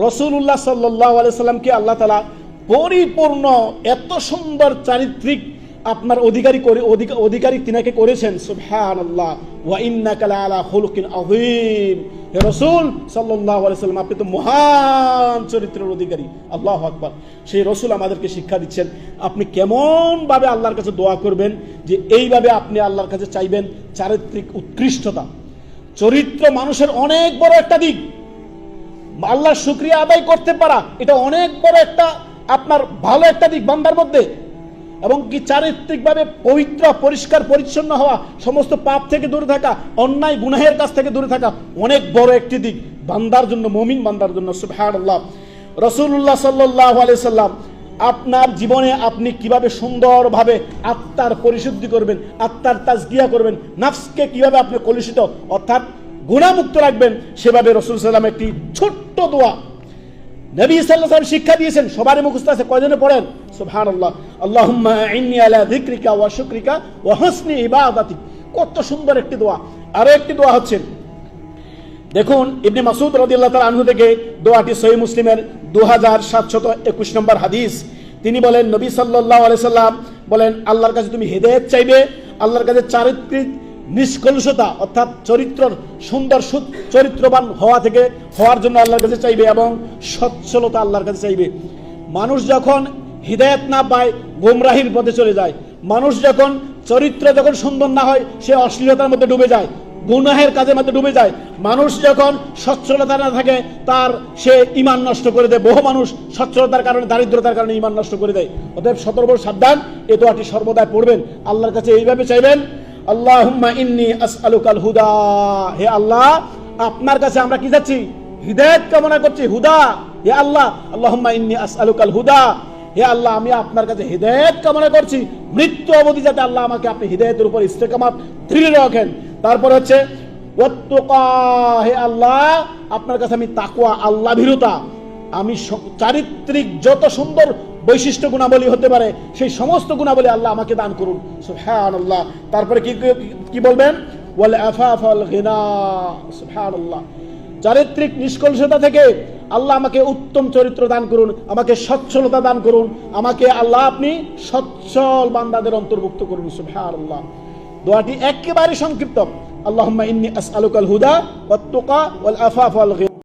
রসুল্লাহ সাল্লাহ সাল্লামকে আল্লাহ তালা পরিপূর্ণ এত সুন্দর চারিত্রিক আপনার অধিকারী করে, অধিক- অধিকারী তিনাকে করেছেন। সুবহান আল্লাহ ওয়া ইন্নাকা আলা খুলুকিন আযীম। হে আপনি তো মহান চরিত্রের অধিকারী। আল্লাহু আকবার। সেই রাসূল আমাদেরকে শিক্ষা দিচ্ছেন, আপনি কেমন ভাবে আল্লাহর কাছে দোয়া করবেন যে এইভাবে আপনি আল্লাহর কাছে চাইবেন চারিত্রিক উৎকৃষ্টতা। চরিত্র মানুষের অনেক বড় একটা দিক। আল্লাহর শুক্রিয়া আদায় করতে পারা, এটা অনেক বড় একটা আপনার ভালো একটা দিক বান্দার মধ্যে। এবং কি চারিত্রিকভাবে পবিত্র, পরিষ্কার, পরিচ্ছন্ন হওয়া, সমস্ত পাপ থেকে দূরে থাকা, অন্যায়, গুনাহের কাছ থেকে দূরে থাকা অনেক বড় একটি দিক বান্দার জন্য, মমিন বান্দার জন্য, সুবহানাল্লাহ। রসুল্লাহ সাল্লাহ সাল্লাম, আপনার জীবনে আপনি কীভাবে সুন্দরভাবে আত্মার পরিশুদ্ধি করবেন, আত্মার তাজগিয়া করবেন, নাফসকে কীভাবে আপনি কলুষিত, অর্থাৎ গুণামুক্ত রাখবেন। সেভাবে রসুল সাল্লাম একটি ছোট্ট দোয়া। নবী সাল্লাল্লাহু আলাইহি শিক্ষা দিয়েছেন, সবারই মুখস্থ আছে, কয়জনে পড়েন? সুবহানাল্লাহ। আল্লাহুম্মা ইন্নী আলা যিকরিকা ওয়া শুকরিকা ওয়া হুসনি ইবাদাতিক। কত সুন্দর একটি দোয়া। আরও একটি দোয়া হচ্ছে, দেখুন, ইবনে মাসুদ রাদিয়াল্লাহু তাআলা আনহু থেকে দোয়াটি সহিহ মুসলিমের 2721 নম্বর হাদিস। তিনি বলেন, নবী সাল্লাল্লাহু আলাইহি সাল্লাম বলেন, আল্লাহর কাছে তুমি হেদায়েত চাইবে, আল্লাহর কাছে চারিত্রিক নিষ্কলুষতা, অর্থাৎ চরিত্র সুন্দর চরিত্রবান হওয়া থেকে হওয়ার জন্য আল্লাহর কাছে চাইবে এবং সচ্ছলতা আল্লাহর কাছে চাইবে। মানুষ যখন হৃদায়ত না পায়, গোমরাহির পথে চলে যায়। মানুষ যখন চরিত্র যখন সুন্দর না হয়, সে অশ্লীলতার মধ্যে ডুবে যায়, গুনাহের কাজের মধ্যে ডুবে যায়। মানুষ যখন সচ্ছলতা না থাকে, তার সে ইমান নষ্ট করে দেয়। বহু মানুষ সচ্ছলতার কারণে, দারিদ্রতার কারণে ইমান নষ্ট করে দেয়। অতএব সতর্ক সাবধান, এ তো দোয়াটি সর্বদাই পড়বেন। আল্লাহর কাছে এইভাবে চাইবেন আল্লাহুম্মা ইন্নি আসআলুকাল হুদা। হে আল্লাহ, আপনার কাছে আমরা কি যাচ্ছি? হৃদায়ত কামনা করছি, হুদা। হে আল্লাহ, আল্লাহুম্মা ইন্নি আসআলুকাল হুদা। হে আল্লাহ, আমি আপনার কাছে হৃদায়ত কামনা করছি, মৃত্যু অবধি যাতে আল্লাহ আমাকে আপনি হৃদায়তের উপর ইস্তেকামাত দৃঢ় রাখেন। তারপর হচ্ছে হে আল্লাহ, আপনার কাছে আমি তাকুয়া আল্লাহ ভীরুতা। আমি চারিত্রিক যত সুন্দর বৈশিষ্ট্য গুণাবলী হতে পারে, সেই সমস্ত গুণাবলী আল্লাহ আমাকে দান করুন। সুবহানাল্লাহ। তারপরে কি, কি- বলবেন? ওয়াল আফাফ ওয়াল গিনা। সুবহানাল্লাহ। চারিত্রিক নিষ্কলুষতা থেকে আল্লাহ আমাকে উত্তম চরিত্র দান করুন, আমাকে সচ্ছলতা দান করুন, আমাকে আল্লাহ আপনি সচ্ছল বান্দাদের অন্তর্ভুক্ত করুন, সুবহানাল্লাহ। দোয়াটি একেবারে সংক্ষিপ্ত। আল্লাহুম্মা ইন্নী আসআলুকাল হুদা ওয়াত তুকা ওয়াল আফাফ ওয়াল